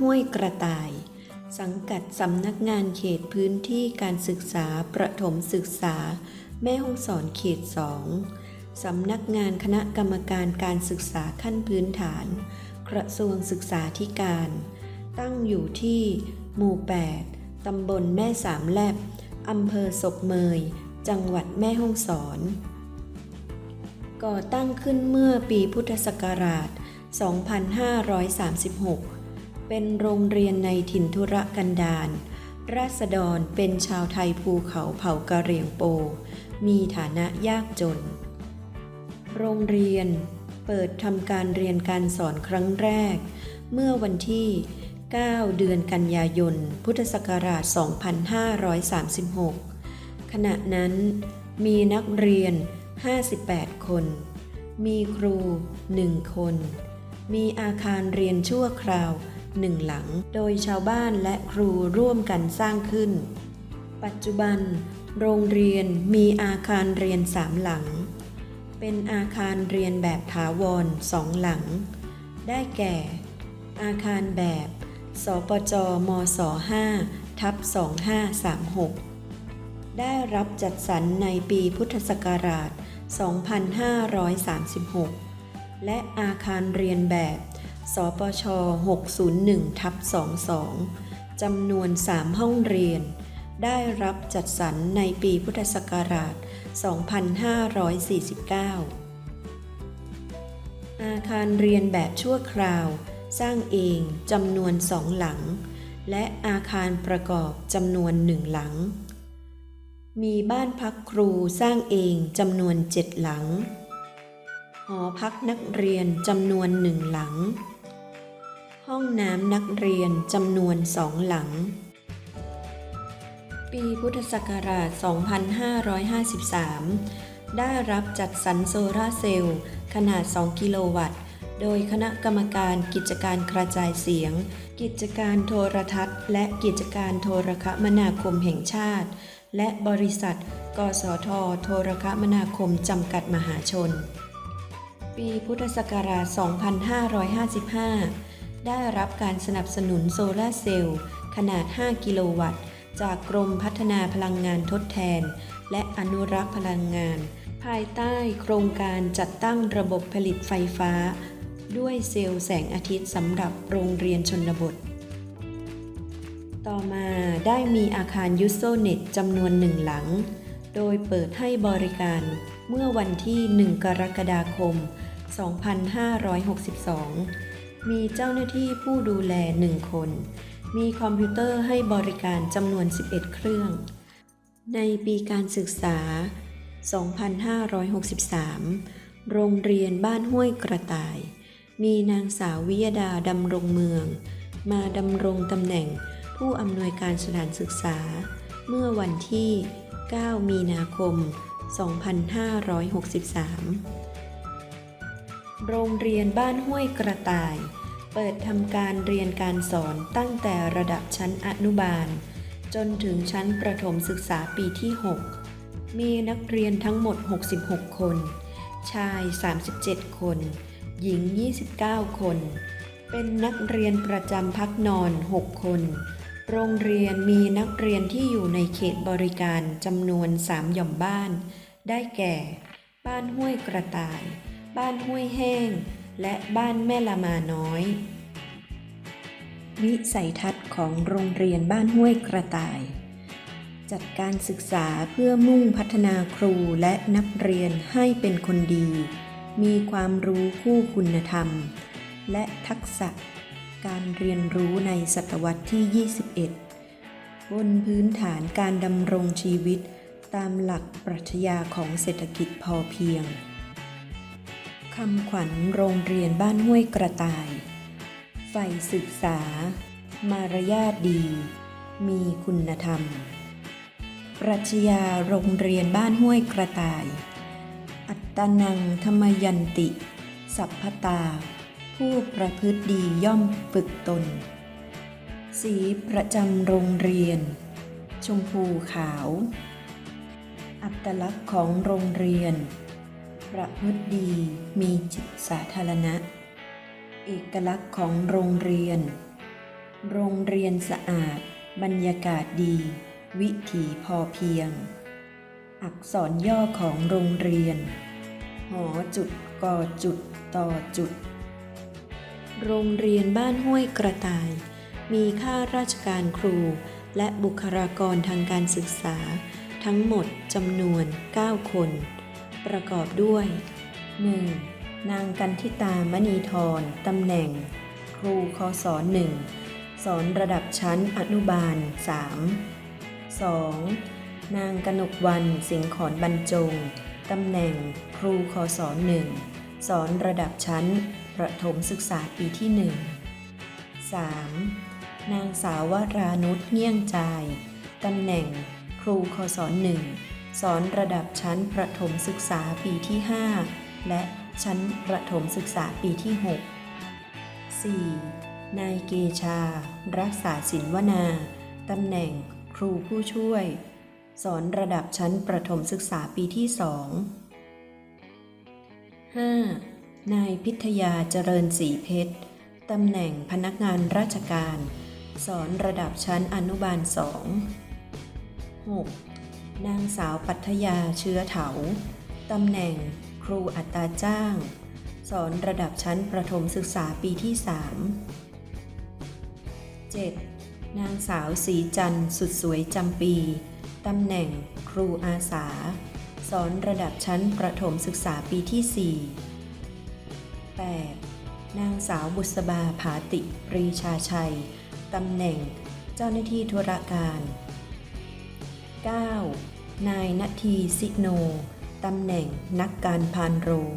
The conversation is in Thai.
ห้วยกระต่าย สังกัดสำนักงานเขตพื้นที่การศึกษาประถมศึกษา แม่ห้องสอนเขตสองสำนักงานคณะกรรมการการศึกษาขั้นพื้นฐาน กระทรวงศึกษาธิการ ตั้งอยู่ที่ หมู่ 8 ตำบลแม่สามแลบ อำเภอศพเมย จังหวัดแม่ฮ่องสอน ก่อตั้งขึ้นเมื่อปีพุทธศักราช 2536 เป็นโรงเรียนในถิ่นธุรกันดารราษฎรเป็นชาวไทยภูเขาเผ่ากะเหรี่ยงโป มีฐานะยากจน โรงเรียนเปิดทำการเรียนการสอนครั้งแรก เมื่อวันที่ 9 เดือนกันยายน พุทธศักราช 2536 ขณะนั้นมีนักเรียน 58 คน มีครู 1 คน มีอาคารเรียนชั่วคราว หนึ่งหลัง โดยชาวบ้านและครูร่วมกันสร้างขึ้น ปัจจุบัน โรงเรียนมีอาคารเรียนสามหลัง เป็นอาคารเรียนแบบถาวรสองหลัง ได้แก่ อาคารแบบ สปจมศ5ทับ2536 ได้รับจัดสรรในปีพุทธศักราช 2536 และอาคารเรียนแบบ สปช 601ทับ22 จำนวน 3 ห้องเรียน ได้รับจัดสรรในปีพุทธศักราช 2549 อาคารเรียนแบบชั่วคราว สร้างเองจำนวนสองหลัง และอาคารประกอบจำนวนหนึ่งหลัง มีบ้านพักครูสร้างเองจำนวนเจ็ดหลังหอพักนักเรียนจำนวนหนึ่งหลัง ห้องน้ำนักเรียนจำนวนสองหลัง ปีพุทธศักราช 2553 ได้รับจัดสรรโซลาเซลล์ขนาด 2 กิโลวัตต์ โดยคณะกรรมการกิจการกระจายเสียง กิจการโทรทัศน์ และกิจการโทรคมนาคมแห่งชาติ และบริษัท กสท โทรคมนาคมจำกัดมหาชน ปีพุทธศักราช 2555 ได้รับการสนับสนุนโซลาร์เซลล์ขนาด 5 กิโลวัตต์ จากกรมพัฒนาพลังงานทดแทน และอนุรักษ์พลังงาน ภายใต้โครงการจัดตั้งระบบผลิตไฟฟ้า ด้วยเซลล์แสงอาทิตย์สำหรับโรงเรียนชนบท ต่อมาได้มีอาคารยูโซเน็ตจำนวนหนึ่งหลัง โดยเปิดให้บริการเมื่อวันที่ 1 กรกฎาคม 2562 มีเจ้าหน้าที่ผู้ดูแลหนึ่งคน มีคอมพิวเตอร์ให้บริการจำนวน 11 เครื่อง ในปีการศึกษา 2563 โรงเรียนบ้านห้วยกระต่าย มีนางสาววิยดาดำรงเมือง มาดำรงตำแหน่งผู้อำนวยการสถานศึกษา เมื่อวันที่ 9 มีนาคม 2563 โรงเรียนบ้านห้วยกระต่าย เปิดทำการเรียนการสอนตั้งแต่ระดับชั้นอนุบาล จนถึงชั้นประถมศึกษาปีที่ 6 มีนักเรียนทั้งหมด 66 คน ชาย 37 คน หญิง 29 คน เป็นนักเรียนประจำพักนอน 6 คน โรงเรียนมีนักเรียนที่อยู่ในเขตบริการจำนวน 3 หย่อมบ้าน ได้แก่ บ้านห้วยกระต่าย บ้านห้วยแห้ง และบ้านแม่ละมาน้อย วิสัยทัศน์ของโรงเรียนบ้านห้วยกระต่าย จัดการศึกษาเพื่อมุ่งพัฒนาครูและนักเรียนให้เป็นคนดี มีความรู้คู่คุณธรรม และทักษะการเรียนรู้ในศตวรรษที่ 21 บนพื้นฐานการดำรงชีวิตตามหลักปรัชญาของเศรษฐกิจพอเพียง คำขวัญโรงเรียนบ้านห้วยกระต่ายใฝ่ศึกษา มารยาทดี มีคุณธรรม ปรัชญาโรงเรียนบ้านห้วยกระต่าย อัตตนังธรรมยันติ สัพพตา ผู้ประพฤติดีย่อมฝึกตน สีประจำโรงเรียน ชมพูขาว อัตลักษณ์ของโรงเรียน ประพฤติดีมีจิตสาธารณะ เอกลักษณ์ของโรงเรียน โรงเรียนสะอาด บรรยากาศดี วิถีพอเพียง อักษรย่อของโรงเรียน หอจุดกอจุดต่อจุด โรงเรียนบ้านห้วยกระต่าย มีข้าราชการครู และบุคลากรทางการศึกษา ทั้งหมดจำนวน 9 คน ประกอบด้วย 1. นางกันทิตามณีธรตำแหน่ง ครูคศหนึ่งสอนระดับชั้นอนุบาล 3 2. นางกนกวันสิงขอนบรรจงตำแหน่ง ครูคศหนึ่งสอนระดับชั้นประถมศึกษาปีที่ 1 3. นางสาววรานุชเงี่ยงจายตำแหน่ง ครูคศหนึ่ง สอนระดับชั้นประถมศึกษาปีที่ 5 และชั้นประถมศึกษาปีที่ 6 4. นายเกชา รักษาศิลวนา ตำแหน่งครูผู้ช่วย สอนระดับชั้นประถมศึกษาปีที่ 2 5. นายพิทยาเจริญศรีเพชร ตำแหน่งพนักงานราชการ สอนระดับชั้นอนุบาล 2 6. นางสาวปัทยาเชื้อเถา ตำแหน่งครูอัตราจ้าง สอนระดับชั้นประถมศึกษาปีที่ 3 7. นางสาวสีจันทร์สุดสวยจำปี ตำแหน่งครูอาสา สอนระดับชั้นประถมศึกษาปีที่ 4 8. นางสาวบุษบาผาติปรีชาชัย ตำแหน่งเจ้าหน้าที่ธุรการ 9. นายนาทีสิโน ตำแหน่งนักการพานโรง